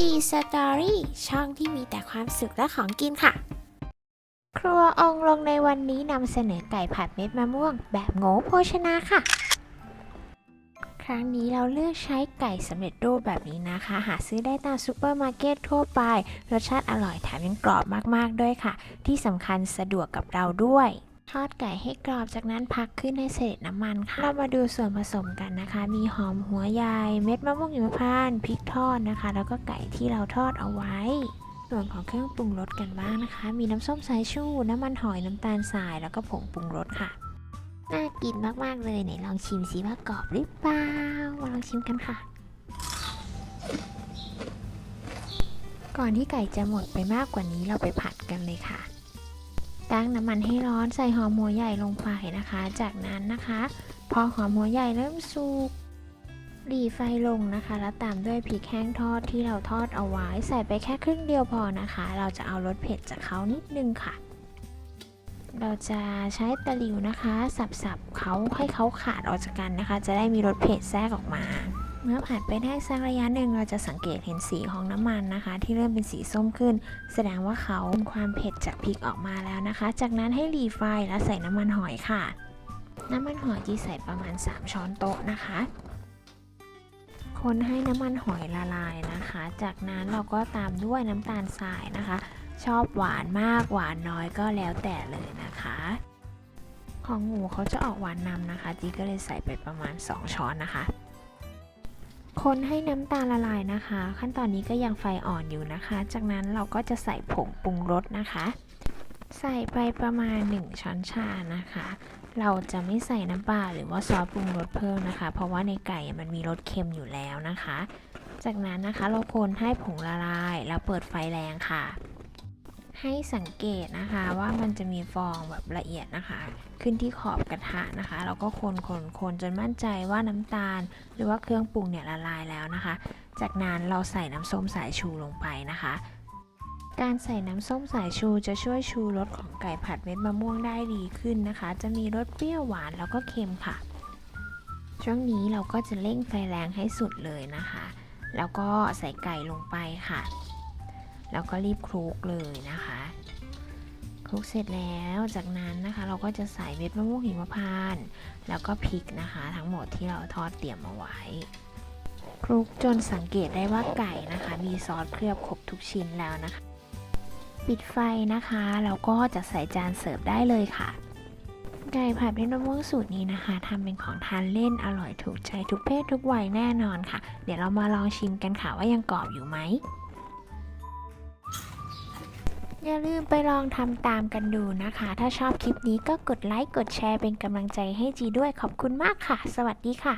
G Story ช่องที่มีแต่ความสุขและของกินค่ะ ครัวองค์ลงในวันนี้นำเสนอไก่ผัดเม็ดมะม่วง แบบโง่โภชนาค่ะ ครั้งนี้เราเลือกใช้ไก่สำเร็จรูปแบบนี้นะคะ หาซื้อได้ตามซูเปอร์มาร์เก็ตทั่วไป รสชาติอร่อยแถมยังกรอบมากๆด้วยค่ะ ที่สำคัญสะดวกกับเราด้วย ทอดไก่ให้กรอบจากนั้นพักขึ้นในเศษน้ำมันค่ะ เรามาดูส่วนผสมกันนะคะ มีหอมหัวใหญ่ เม็ดมะม่วงหิมพานต์พริกทอดนะคะ แล้วก็ไก่ที่เราทอดเอาไว้ ส่วนของเครื่องปรุงรสกันบ้างนะคะ มีน้ำส้มสายชูน้ำมันหอยน้ำตาลทรายแล้วก็ผงปรุงรสค่ะน่ากินมาก ๆ เลยไหนลองชิมสิว่ากรอบหรือเปล่ามาลองชิมกันค่ะ ก่อนที่ไก่จะหมดไปมากกว่านี้เราไปผัดกันเลยค่ะ ตั้งน้ำมันให้ร้อนใส่หอมหัวใหญ่ลงไปนะคะ จากนั้นนะคะ พอหอมหัวใหญ่เริ่มสุกหลีไฟลงนะคะ แล้วตามด้วยพริกแห้งทอดที่เราทอดเอาไว้ ใส่ไปแค่ครึ่งเดียวพอนะคะ เราจะเอารสเผ็ดจากเขานิดนึงค่ะ เราจะใช้ตะหลิวนะคะ สับๆเขาให้เขาขาดออกจากกันนะคะ จะได้มีรสเผ็ดแทรกออกมา เมื่อผ่านไปได้สักระยะหนึ่งเราจะสังเกตเห็นสีของน้ำมันนะคะ ที่เริ่มเป็นสีส้มขึ้น แสดงว่าเขามีความเผ็ดจากพริกออกมาแล้วนะคะ จากนั้นให้รีไฟแล้วใส่น้ำมันหอยค่ะ น้ำมันหอยที่ใส่ประมาณ 3 ช้อนโต๊ะนะคะ คนให้น้ำมันหอยละลายนะคะ จากนั้นเราก็ตามด้วยน้ำตาลทรายนะคะ ชอบหวานมากหวานน้อยก็แล้วแต่เลยนะคะของหมูเขาจะออกหวานนำนะคะจีก็เลยใส่ไปประมาณ 2 ช้อนนะคะ คนให้น้ำตาลละลายนะคะ ขั้นตอนนี้ก็ยังไฟอ่อนอยู่นะคะ จากนั้นเราก็จะใส่ผงปรุงรสนะคะ ใส่ไปประมาณ 1 ช้อนชานะคะ เราจะไม่ใส่น้ำปลาหรือว่าซอสปรุงรสเพิ่มนะคะ เพราะว่าในไก่มันมีรสเค็มอยู่แล้วนะคะ จากนั้นนะคะเราคนให้ผงละลายแล้วเปิดไฟแรงค่ะ ให้สังเกตนะคะว่ามันจะมีฟองแบบละเอียดนะคะ ขึ้นที่ขอบกระทะนะคะแล้วก็คนคนคนจนมั่นใจว่าน้ำตาล หรือว่าเครื่องปรุงเนี่ยละลายแล้วนะคะ จากนั้นเราใส่น้ำส้มสายชูลงไปนะคะ การใส่น้ำส้มสายชูจะช่วยชูรสของไก่ผัดเม็ดมะม่วงได้ดีขึ้นนะคะ จะมีรสเปรี้ยวหวานแล้วก็เค็มค่ะ ช่วงนี้เราก็จะเร่งไฟแรงให้สุดเลยนะคะ แล้วก็ใส่ไก่ลงไปค่ะ แล้วก็รีบคลุกเลยนะคะคลุกเสร็จแล้วจากนั้นนะคะเราก็จะใส่เม็ดมะม่วงหิมพานต์แล้วก็พริกนะคะ ทั้งหมดที่เราทอดเตรียมเอาไว้คลุกจนสังเกตได้ว่าไก่นะคะ มีซอสเคลือบครบทุกชิ้นแล้วนะคะ ปิดไฟนะคะแล้วก็จะใส่จานเสิร์ฟได้เลยค่ะ ไก่ผัดเพชรมะม่วงสูตรนี้นะคะทำเป็นของทานเล่นอร่อยถูกใจทุกเพศทุกวัยแน่นอนค่ะ เดี๋ยวเรามาลองชิมกันค่ะว่ายังกรอบอยู่ไหม อย่าลืมไปลองทำตามกันดูนะคะ ถ้าชอบคลิปนี้ก็กดไลค์ กดแชร์เป็นกำลังใจให้จีด้วยขอบคุณมากค่ะ สวัสดีค่ะ